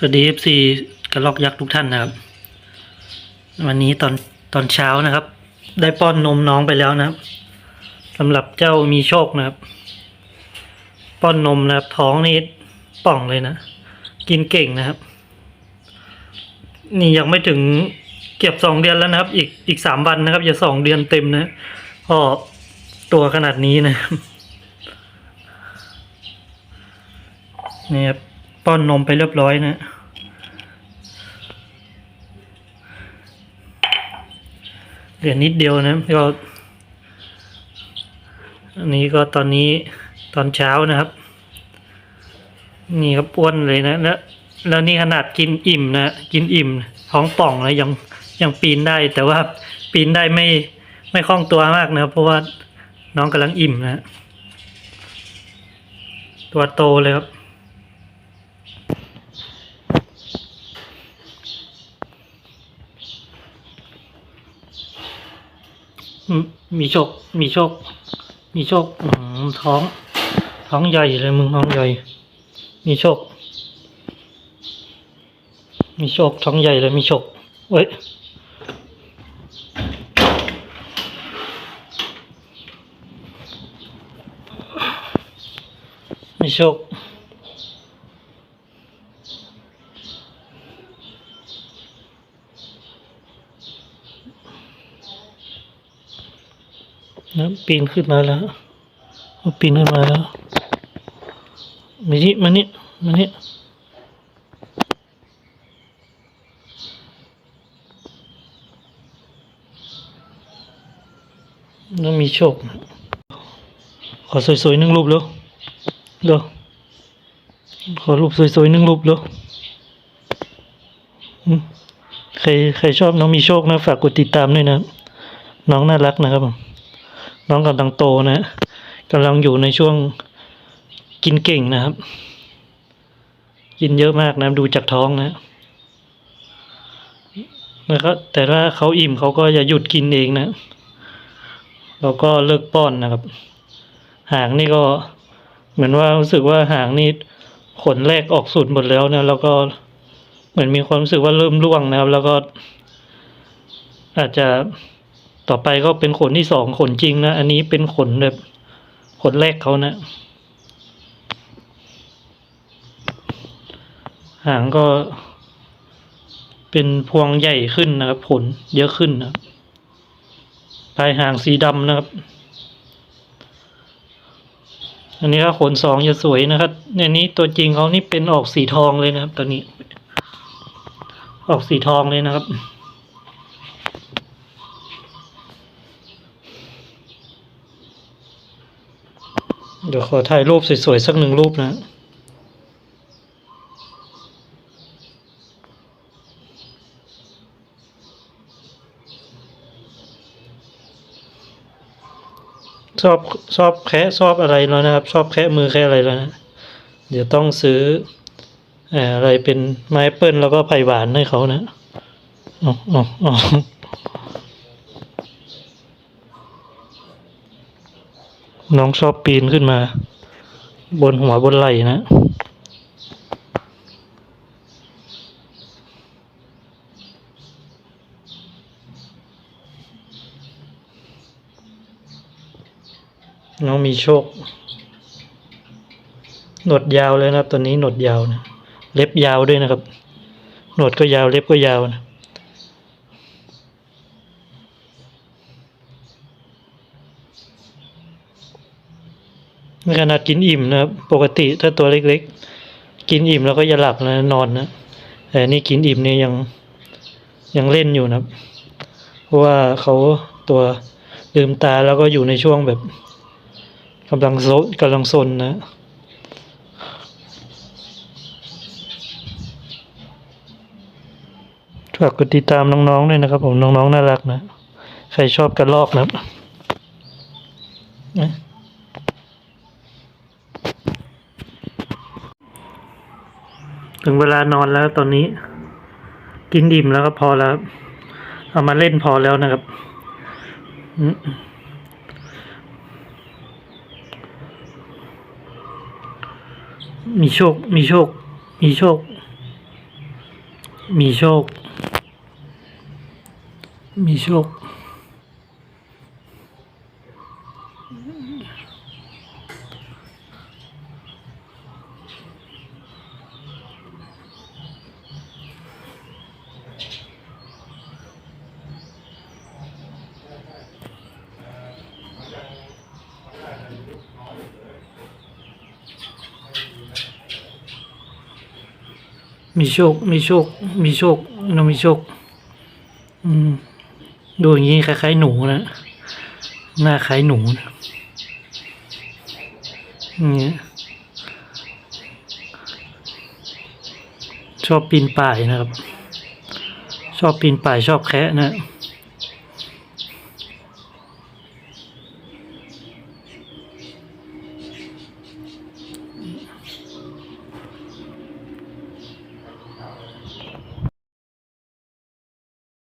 สวัสดี FC กระลอกยักษ์ทุกท่านนะครับ วันนี้ตอนตอนเช้านะครับ ได้ป้อนนมน้องไปแล้วนะครับสำหรับเจ้ามีโชคนะครับ ป้อนนมนะครับ ท้องนี่ป่องเลยนะ กินเก่งนะครับ นี่ยังไม่ถึงเก็บสองเดือนแล้วนะครับ อีกอีกสามวันนะครับอย่าสองเดือนเต็มนะพอตัวขนาดนี้นะครับนี่ครับ ป้อนนมไปเรียบร้อยนะเหลือนิดเดียวนะก็อันนี้ก็ตอนนี้ตอนเช้านะครับ นี่ครับอ้วนเลยนะแล้วแล้วนี่ขนาดกินอิ่มนะกินอิ่มท้องป่องนะยังยังปีนได้ แต่ว่าปีนได้ไม่ไม่คล่องตัวมากนะเพราะว่าน้องกำลังอิ่มนะตัวโตเลยครับ อื มีโชค มีโชค มีโชคท้อง ท้องใหญ่เลยมึงท้องใหญ่ มีโชค มีโชคท้องใหญ่เลยมีโชคเว้ยมีโชค นะปีนขึ้นมาแล้วปีนขึ้นมาแล้วมานี่มานี่มานี่แล้วมีโชค ขอสวยๆหนึ่งรูปเร็วเร็วขอรูปสวยๆหนึ่งรูปเร็วใครใครชอบน้องมีโชคนะ ฝากกดติดตามด้วยนะ น้องน่ารักนะครับผม น้องกำลังโตนะกำลังอยู่ในช่วงกินเก่งนะครับ กินเยอะมากนะดูจากท้องนะแล้วก็แต่ถ้าเขาอิ่มเขาก็จะหยุดกินเองนะเราก็เลิกป้อนนะครับ หางนี่ก็เหมือนว่ารู้สึกว่าหางนี่ขนแรกออกสุดหมดแล้วนะแล้วก็เหมือนมีความรู้สึกว่าเริ่มร่วงนะครับ แล้วก็อาจจะ ต่อไปก็เป็นขนที่สองขนจริงนะ อันนี้เป็นขนแบบขนแรกเขานะ หางก็ เป็นพวงใหญ่ขึ้นนะครับผลเยอะขึ้นนะปลายหางสีดำนะครับ อันนี้ก็ขนสองจะสวยนะครับในนี้ตัวจริงเขานี่เป็นออกสีทองเลยนะครับตอนนี้ ออกสีทองเลยนะครับ เดี๋ยวขอถ่ายรูปสวยๆ สักหนึ่งรูปนะชอบชอบแคะชอบอะไรแล้วนะครับ ชอบแคะมือแคะอะไรแล้วนะเดี๋ยวต้องซื้อเอ่ออะไรเป็นไม้เปิ้ลแล้วก็ไผ่หวานให้เขานะอ๋ออ๋ออ๋อ น้องชอบปีนขึ้นมา บนหัวบนไหล่นะ น้องมีโชค หนวดยาวเลยนะครับตอนนี้หนวดยาวนะ เล็บยาวด้วยนะครับ หนวดก็ยาวเล็บก็ยาวนะ ในขนาดกินอิ่มนะครับ ปกติถ้าตัวเล็กๆ กินอิ่มแล้วก็จะหลับนะนอนนะแต่นี่กินอิ่มเนี่ยยังยังเล่นอยู่นะครับ เพราะว่าเขาตัวลืมตาแล้วก็อยู่ในช่วงแบบกำลังโซกำลังซนนะฝากกดติดตามน้องๆด้วยนะครับ ผมน้องๆน่ารักนะ ใครชอบกระลอกนะครับนะ ถึงเวลานอนแล้วตอนนี้ กินอิ่มแล้วก็พอแล้ว เอามาเล่นพอแล้วนะครับมีโชค มีโชค มีโชค มีโชค มีโชค มีโชค มีโชค มีโชคเรามีโชค อืม ดูอย่างนี้คล้ายๆหนูนะหน้าคล้ายหนูนะนี่ชอบปีนป่ายนะครับ ชอบปีนป่ายชอบแคะนะ